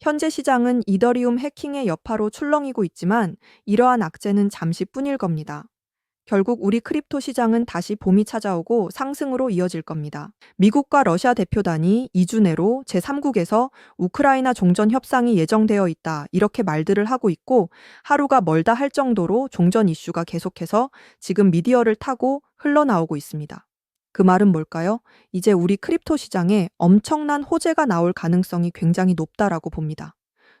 현재 시장은 이더리움 해킹의 여파로 출렁이고 있지만 이러한 악재는 잠시뿐일 겁니다. 결국 우리 크립토 시장은 다시 봄이 찾아오고 상승으로 이어질 겁니다. 미국과 러시아 대표단이 2주 내로 제3국에서 우크라이나 종전 협상이 예정되어 있다. 이렇게 말들을 하고 있고 하루가 멀다 할 정도로 종전 이슈가 계속해서 지금 미디어를 타고 흘러나오고 있습니다. 그 말은 뭘까요? 이제 우리 크립토 시장에 엄청난 호재가 나올 가능성이 굉장히 높다라고 봅니다.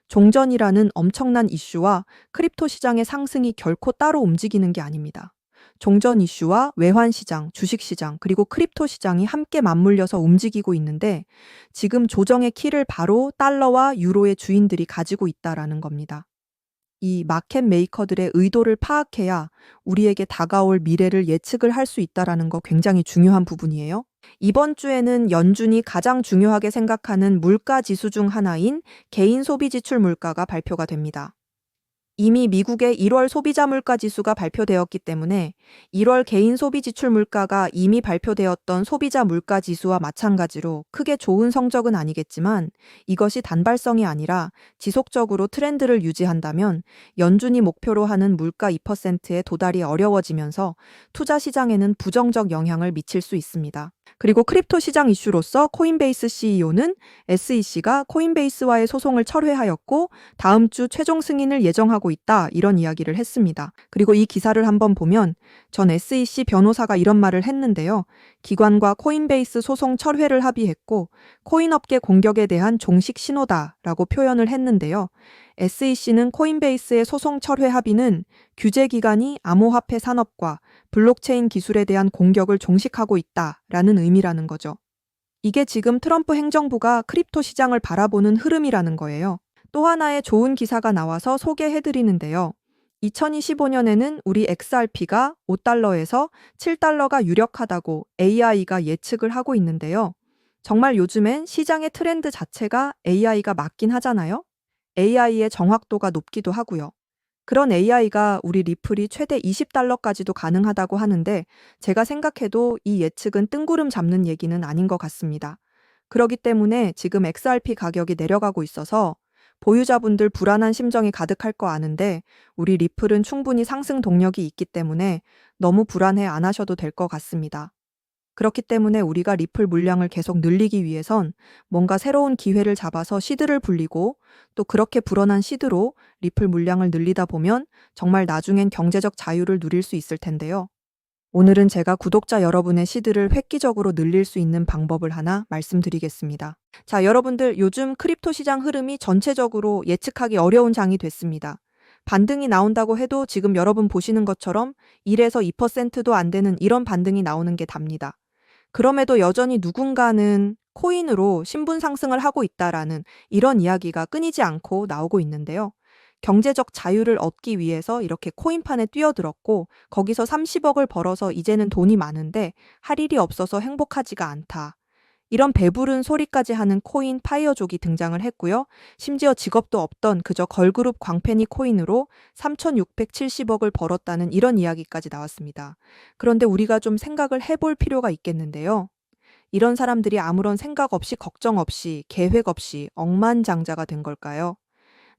종전이라는 엄청난 이슈와 크립토 시장의 상승이 결코 따로 움직이는 게 아닙니다. 종전 이슈와 외환 시장, 주식 시장, 그리고 크립토 시장이 함께 맞물려서 움직이고 있는데 지금 조정의 키를 바로 달러와 유로의 주인들이 가지고 있다라는 겁니다. 이 마켓 메이커들의 의도를 파악해야 우리에게 다가올 미래를 예측을 할 수 있다라는 거 굉장히 중요한 부분이에요. 이번 주에는 연준이 가장 중요하게 생각하는 물가 지수 중 하나인 개인 소비 지출 물가가 발표가 됩니다. 이미 미국의 1월 소비자 물가 지수가 발표되었기 때문에 1월 개인 소비 지출 물가가 이미 발표되었던 소비자 물가 지수와 마찬가지로 크게 좋은 성적은 아니겠지만 이것이 단발성이 아니라 지속적으로 트렌드를 유지한다면 연준이 목표로 하는 물가 2%에 도달이 어려워지면서 투자 시장에는 부정적 영향을 미칠 수 있습니다. 그리고 크립토 시장 이슈로서 코인베이스 CEO는 SEC가 코인베이스와의 소송을 철회하였고 다음 주 최종 승인을 예정하고 있다 이런 이야기를 했습니다. 그리고 이 기사를 한번 보면 전 SEC 변호사가 이런 말을 했는데요. 기관과 코인베이스 소송 철회를 합의했고 코인업계 공격에 대한 종식 신호다라고 표현을 했는데요. SEC는 코인베이스의 소송 철회 합의는 규제 기관이 암호화폐 산업과 블록체인 기술에 대한 공격을 종식하고 있다라는 의미라는 거죠. 이게 지금 트럼프 행정부가 크립토 시장을 바라보는 흐름이라는 거예요. 또 하나의 좋은 기사가 나와서 소개해 드리는데요. 2025년에는 우리 XRP가 5달러에서 7달러가 유력하다고 AI가 예측을 하고 있는데요. 정말 요즘엔 시장의 트렌드 자체가 AI가 맞긴 하잖아요. AI의 정확도가 높기도 하고요. 그런 AI가 우리 리플이 최대 20달러까지도 가능하다고 하는데 제가 생각해도 이 예측은 뜬구름 잡는 얘기는 아닌 것 같습니다. 그러기 때문에 지금 XRP 가격이 내려가고 있어서 보유자분들 불안한 심정이 가득할 거 아는데 우리 리플은 충분히 상승 동력이 있기 때문에 너무 불안해 안 하셔도 될 것 같습니다. 그렇기 때문에 우리가 리플 물량을 계속 늘리기 위해선 뭔가 새로운 기회를 잡아서 시드를 불리고 또 그렇게 불어난 시드로 리플 물량을 늘리다 보면 정말 나중엔 경제적 자유를 누릴 수 있을 텐데요. 오늘은 제가 구독자 여러분의 시드를 획기적으로 늘릴 수 있는 방법을 하나 말씀드리겠습니다. 자, 여러분들 요즘 크립토 시장 흐름이 전체적으로 예측하기 어려운 장이 됐습니다. 반등이 나온다고 해도 지금 여러분 보시는 것처럼 1에서 2%도 안 되는 이런 반등이 나오는 게 답니다. 그럼에도 여전히 누군가는 코인으로 신분 상승을 하고 있다라는 이런 이야기가 끊이지 않고 나오고 있는데요. 경제적 자유를 얻기 위해서 이렇게 코인판에 뛰어들었고 거기서 30억을 벌어서 이제는 돈이 많은데 할 일이 없어서 행복하지가 않다. 이런 배부른 소리까지 하는 코인 파이어족이 등장을 했고요. 심지어 직업도 없던 그저 걸그룹 광팬이 코인으로 3,670억을 벌었다는 이런 이야기까지 나왔습니다. 그런데 우리가 좀 생각을 해볼 필요가 있겠는데요. 이런 사람들이 아무런 생각 없이 걱정 없이 계획 없이 억만장자가 된 걸까요?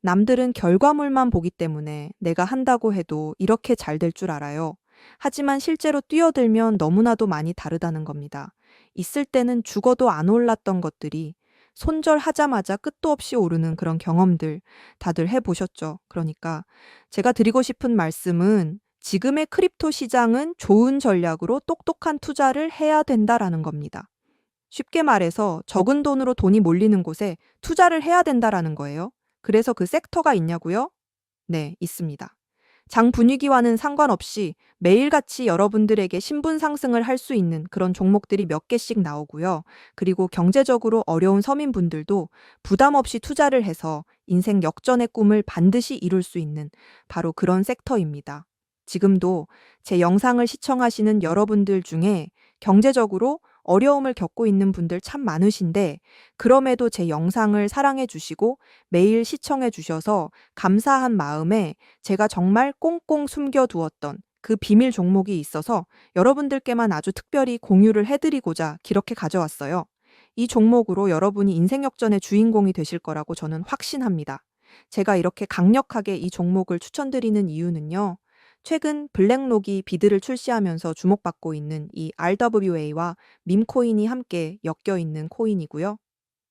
남들은 결과물만 보기 때문에 내가 한다고 해도 이렇게 잘 될 줄 알아요. 하지만 실제로 뛰어들면 너무나도 많이 다르다는 겁니다. 있을 때는 죽어도 안 올랐던 것들이 손절하자마자 끝도 없이 오르는 그런 경험들 다들 해보셨죠? 그러니까 제가 드리고 싶은 말씀은 지금의 크립토 시장은 좋은 전략으로 똑똑한 투자를 해야 된다라는 겁니다. 쉽게 말해서 적은 돈으로 돈이 몰리는 곳에 투자를 해야 된다라는 거예요. 그래서 그 섹터가 있냐고요? 네, 있습니다. 장 분위기와는 상관없이 매일같이 여러분들에게 신분 상승을 할 수 있는 그런 종목들이 몇 개씩 나오고요. 그리고 경제적으로 어려운 서민분들도 부담 없이 투자를 해서 인생 역전의 꿈을 반드시 이룰 수 있는 바로 그런 섹터입니다. 지금도 제 영상을 시청하시는 여러분들 중에 경제적으로 어려움을 겪고 있는 분들 참 많으신데 그럼에도 제 영상을 사랑해 주시고 매일 시청해 주셔서 감사한 마음에 제가 정말 꽁꽁 숨겨두었던 그 비밀 종목이 있어서 여러분들께만 아주 특별히 공유를 해드리고자 기렇게 가져왔어요. 이 종목으로 여러분이 인생 역전의 주인공이 되실 거라고 저는 확신합니다. 제가 이렇게 강력하게 이 종목을 추천드리는 이유는요. 최근 블랙록이 비드를 출시하면서 주목받고 있는 이 RWA와 밈코인이 함께 엮여 있는 코인이고요.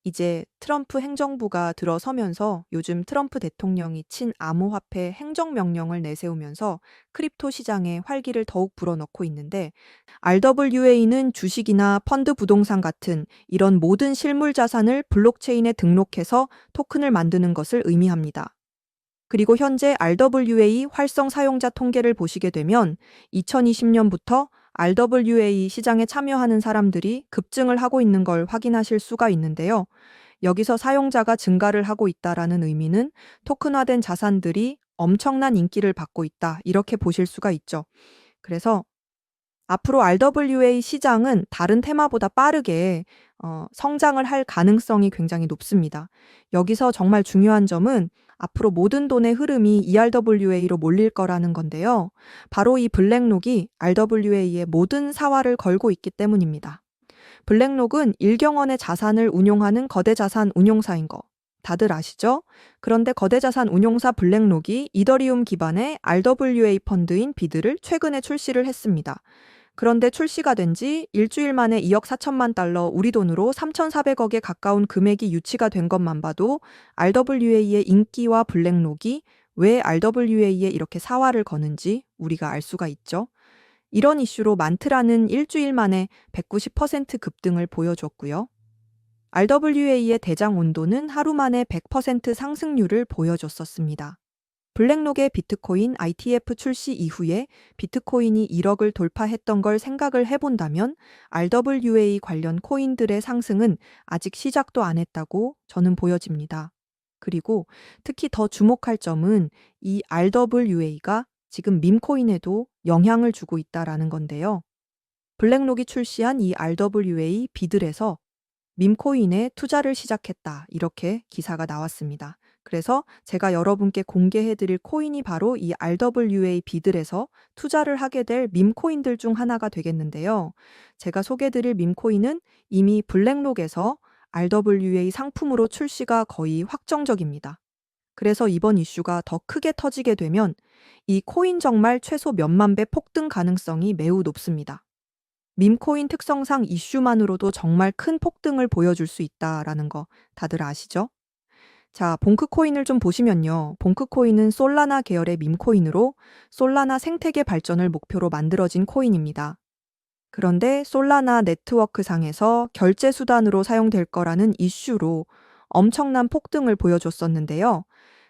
이제 트럼프 행정부가 들어서면서 요즘 트럼프 대통령이 친암호화폐 행정명령을 내세우면서 크립토 시장에 활기를 더욱 불어넣고 있는데 RWA는 주식이나 펀드 부동산 같은 이런 모든 실물 자산을 블록체인에 등록해서 토큰을 만드는 것을 의미합니다. 그리고 현재 RWA 활성 사용자 통계를 보시게 되면 2020년부터 RWA 시장에 참여하는 사람들이 급증을 하고 있는 걸 확인하실 수가 있는데요. 여기서 사용자가 증가를 하고 있다라는 의미는 토큰화된 자산들이 엄청난 인기를 받고 있다. 이렇게 보실 수가 있죠. 그래서 앞으로 RWA 시장은 다른 테마보다 빠르게 어, 성장을 할 가능성이 굉장히 높습니다. 여기서 정말 중요한 점은 앞으로 모든 돈의 흐름이 ERWA로 몰릴 거라는 건데요. 바로 이 블랙록이 RWA의 모든 사활을 걸고 있기 때문입니다. 블랙록은 일경원의 자산을 운용하는 거대 자산 운용사인 거 다들 아시죠? 그런데 거대 자산 운용사 블랙록이 이더리움 기반의 RWA 펀드인 비드를 최근에 출시를 했습니다. 그런데 출시가 된 지 일주일 만에 2억 4천만 달러 우리 돈으로 3,400억에 가까운 금액이 유치가 된 것만 봐도 RWA의 인기와 블랙록이 왜 RWA에 이렇게 사활을 거는지 우리가 알 수가 있죠. 이런 이슈로 만트라는 일주일 만에 190% 급등을 보여줬고요. RWA의 대장 온도는 하루 만에 100% 상승률을 보여줬었습니다. 블랙록의 비트코인 ITF 출시 이후에 비트코인이 1억을 돌파했던 걸 생각을 해본다면 RWA 관련 코인들의 상승은 아직 시작도 안 했다고 저는 보여집니다. 그리고 특히 더 주목할 점은 이 RWA가 지금 밈코인에도 영향을 주고 있다라는 건데요. 블랙록이 출시한 이 RWA 비들에서 밈코인에 투자를 시작했다. 이렇게 기사가 나왔습니다. 그래서 제가 여러분께 공개해 드릴 코인이 바로 이 RWA 비들에서 투자를 하게 될 밈코인들 중 하나가 되겠는데요. 제가 소개해 드릴 밈코인은 이미 블랙록에서 RWA 상품으로 출시가 거의 확정적입니다. 그래서 이번 이슈가 더 크게 터지게 되면 이 코인 정말 최소 몇만 배 폭등 가능성이 매우 높습니다. 밈코인 특성상 이슈만으로도 정말 큰 폭등을 보여줄 수 있다라는 거 다들 아시죠? 자, 봉크코인을 좀 보시면요. 봉크코인은 솔라나 계열의 밈코인으로 솔라나 생태계 발전을 목표로 만들어진 코인입니다. 그런데 솔라나 네트워크 상에서 결제 수단으로 사용될 거라는 이슈로 엄청난 폭등을 보여줬었는데요.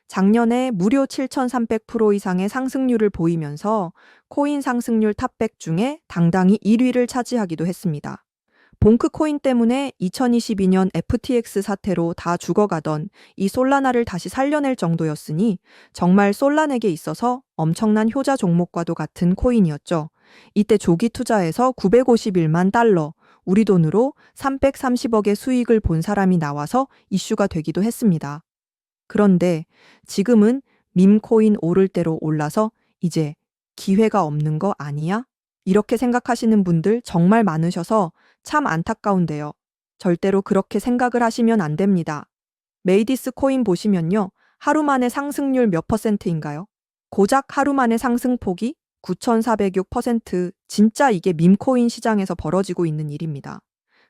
작년에 무려 7,300% 이상의 상승률을 보이면서 코인 상승률 탑100 중에 당당히 1위를 차지하기도 했습니다. 봉크 코인 때문에 2022년 FTX 사태로 다 죽어가던 이 솔라나를 다시 살려낼 정도였으니 정말 솔란에게 있어서 엄청난 효자 종목과도 같은 코인이었죠. 이때 조기 투자에서 951만 달러, 우리 돈으로 330억의 수익을 본 사람이 나와서 이슈가 되기도 했습니다. 그런데 지금은 밈코인 오를 대로 올라서 이제 기회가 없는 거 아니야? 이렇게 생각하시는 분들 정말 많으셔서 참 안타까운데요. 절대로 그렇게 생각을 하시면 안 됩니다. 메이디스 코인 보시면요. 하루 만에 상승률 몇 퍼센트인가요? 고작 하루 만에 상승폭이 9,406% 진짜 이게 밈코인 시장에서 벌어지고 있는 일입니다.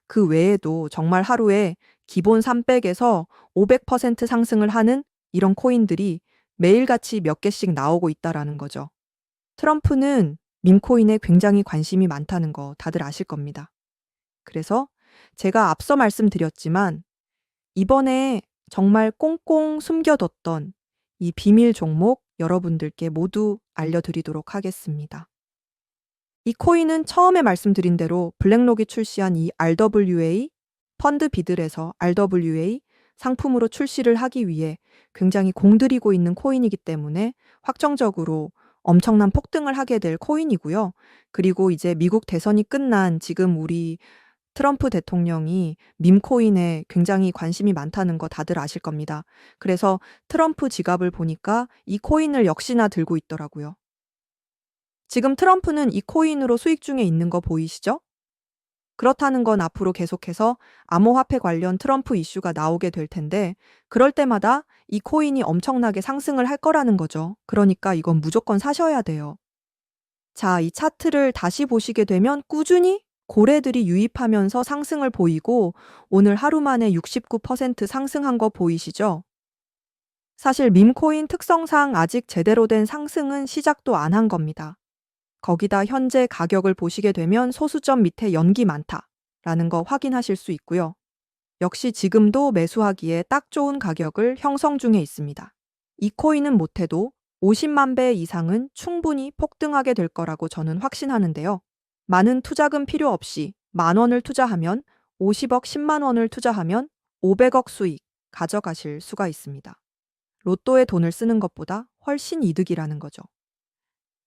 그 외에도 정말 하루에 기본 300에서 500% 상승을 하는 이런 코인들이 매일같이 몇 개씩 나오고 있다라는 거죠. 트럼프는 밈코인에 굉장히 관심이 많다는 거 다들 아실 겁니다. 그래서 제가 앞서 말씀드렸지만 이번에 정말 꽁꽁 숨겨뒀던 이 비밀 종목 여러분들께 모두 알려드리도록 하겠습니다. 이 코인은 처음에 말씀드린 대로 블랙록이 출시한 이 RWA 펀드 비들에서 RWA 상품으로 출시를 하기 위해 굉장히 공들이고 있는 코인이기 때문에 확정적으로 엄청난 폭등을 하게 될 코인이고요. 그리고 이제 미국 대선이 끝난 지금 우리 트럼프 대통령이 밈코인에 굉장히 관심이 많다는 거 다들 아실 겁니다. 그래서 트럼프 지갑을 보니까 이 코인을 역시나 들고 있더라고요. 지금 트럼프는 이 코인으로 수익 중에 있는 거 보이시죠? 그렇다는 건 앞으로 계속해서 암호화폐 관련 트럼프 이슈가 나오게 될 텐데, 그럴 때마다 이 코인이 엄청나게 상승을 할 거라는 거죠. 그러니까 이건 무조건 사셔야 돼요. 자, 이 차트를 다시 보시게 되면 꾸준히 고래들이 유입하면서 상승을 보이고 오늘 하루 만에 69% 상승한 거 보이시죠? 사실 밈코인 특성상 아직 제대로 된 상승은 시작도 안 한 겁니다. 거기다 현재 가격을 보시게 되면 소수점 밑에 연기 많다라는 거 확인하실 수 있고요. 역시 지금도 매수하기에 딱 좋은 가격을 형성 중에 있습니다. 이 코인은 못해도 50만 배 이상은 충분히 폭등하게 될 거라고 저는 확신하는데요. 많은 투자금 필요 없이 만 원을 투자하면 50억 10만 원을 투자하면 500억 수익 가져가실 수가 있습니다. 로또에 돈을 쓰는 것보다 훨씬 이득이라는 거죠.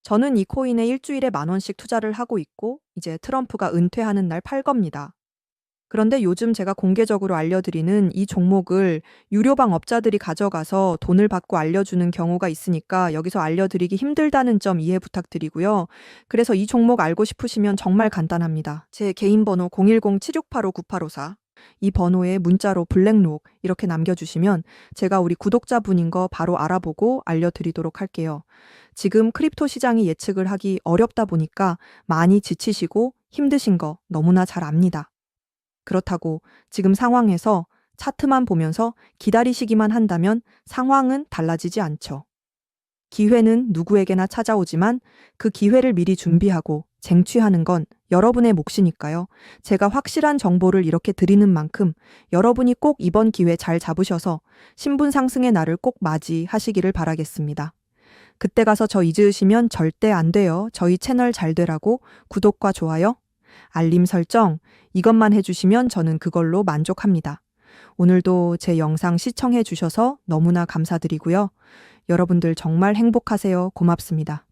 저는 이 코인에 일주일에 만 원씩 투자를 하고 있고 이제 트럼프가 은퇴하는 날 팔 겁니다. 그런데 요즘 제가 공개적으로 알려드리는 이 종목을 유료방 업자들이 가져가서 돈을 받고 알려주는 경우가 있으니까 여기서 알려드리기 힘들다는 점 이해 부탁드리고요. 그래서 이 종목 알고 싶으시면 정말 간단합니다. 제 개인 번호 010-7685-9854. 이 번호에 문자로 블랙록 이렇게 남겨주시면 제가 우리 구독자분인 거 바로 알아보고 알려드리도록 할게요. 지금 크립토 시장이 예측을 하기 어렵다 보니까 많이 지치시고 힘드신 거 너무나 잘 압니다. 그렇다고 지금 상황에서 차트만 보면서 기다리시기만 한다면 상황은 달라지지 않죠. 기회는 누구에게나 찾아오지만 그 기회를 미리 준비하고 쟁취하는 건 여러분의 몫이니까요. 제가 확실한 정보를 이렇게 드리는 만큼 여러분이 꼭 이번 기회 잘 잡으셔서 신분 상승의 날을 꼭 맞이하시기를 바라겠습니다. 그때 가서 저 잊으시면 절대 안 돼요. 저희 채널 잘 되라고 구독과 좋아요, 알림 설정 이것만 해주시면 저는 그걸로 만족합니다. 오늘도 제 영상 시청해 주셔서 너무나 감사드리고요. 여러분들 정말 행복하세요. 고맙습니다.